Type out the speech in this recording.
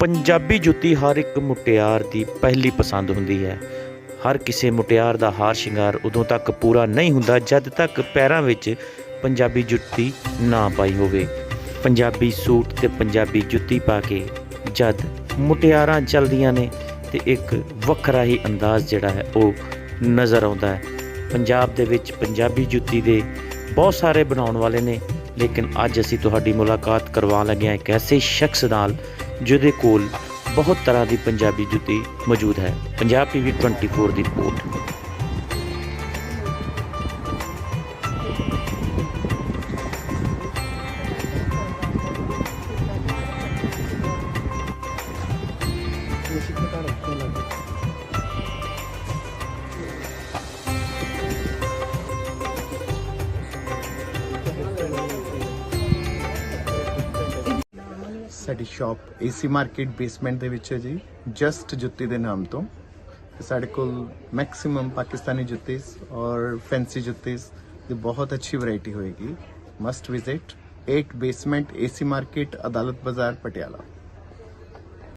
ਪੰਜਾਬੀ ਜੁੱਤੀ ਹਰ ਇੱਕ ਮੁਟਿਆਰ ਦੀ ਪਹਿਲੀ ਪਸੰਦ ਹੁੰਦੀ ਹੈ। ਹਰ ਕਿਸੇ ਮੁਟਿਆਰ ਦਾ ਹਾਰ ਸ਼ਿੰਗਾਰ ਉਦੋਂ ਤੱਕ ਪੂਰਾ ਨਹੀਂ ਹੁੰਦਾ ਜਦ ਤੱਕ ਪੈਰਾਂ ਵਿੱਚ ਪੰਜਾਬੀ ਜੁੱਤੀ ਨਾ ਪਾਈ ਹੋਵੇ। ਪੰਜਾਬੀ ਸੂਟ ਤੇ ਪੰਜਾਬੀ ਜੁੱਤੀ ਪਾ ਕੇ ਜਦ ਮੁਟਿਆਰਾਂ ਚੱਲਦੀਆਂ ਨੇ ਤੇ ਇੱਕ ਵੱਖਰਾ ਹੀ ਅੰਦਾਜ਼ ਜਿਹੜਾ ਹੈ ਉਹ ਨਜ਼ਰ ਆਉਂਦਾ ਹੈ। ਪੰਜਾਬ ਦੇ ਵਿੱਚ ਪੰਜਾਬੀ ਜੁੱਤੀ ਦੇ ਬਹੁਤ ਸਾਰੇ ਬਣਾਉਣ ਵਾਲੇ ਨੇ। ਲੇਕਿਨ ਅੱਜ ਅਸੀਂ ਤੁਹਾਡੀ ਮੁਲਾਕਾਤ ਕਰਵਾਉਣ ਲੱਗੇ ਹਾਂ ਇੱਕ ਐਸੇ ਸ਼ਖਸ ਨਾਲ, ਜਿਹਦੇ ਕੋਲ ਬਹੁਤ ਤਰ੍ਹਾਂ ਦੀ ਪੰਜਾਬੀ ਜੁੱਤੀ ਮੌਜੂਦ ਹੈ। ਪੰਜਾਬ ਟੀਵੀ 24 ਦੀ ਰਿਪੋਰਟ। ਸਾਡੀ ਸ਼ਾਪ ਏਸੀ ਮਾਰਕੀਟ ਬੇਸਮੈਂਟ ਦੇ ਵਿੱਚ ਹੈ ਜੀ, ਜਸਟ ਜੁੱਤੀ ਦੇ ਨਾਮ ਤੋਂ। ਤੇ ਸਾਡੇ ਕੋਲ ਮੈਕਸਿਮਮ ਪਾਕਿਸਤਾਨੀ ਜੁੱਤੀਸ ਔਰ ਫੈਂਸੀ ਜੁੱਤੀਸ ਦੀ ਬਹੁਤ ਅੱਛੀ ਵੈਰਾਈਟੀ ਹੋਏਗੀ। Must visit 8 basement AC market Adalat Bazaar Patiala.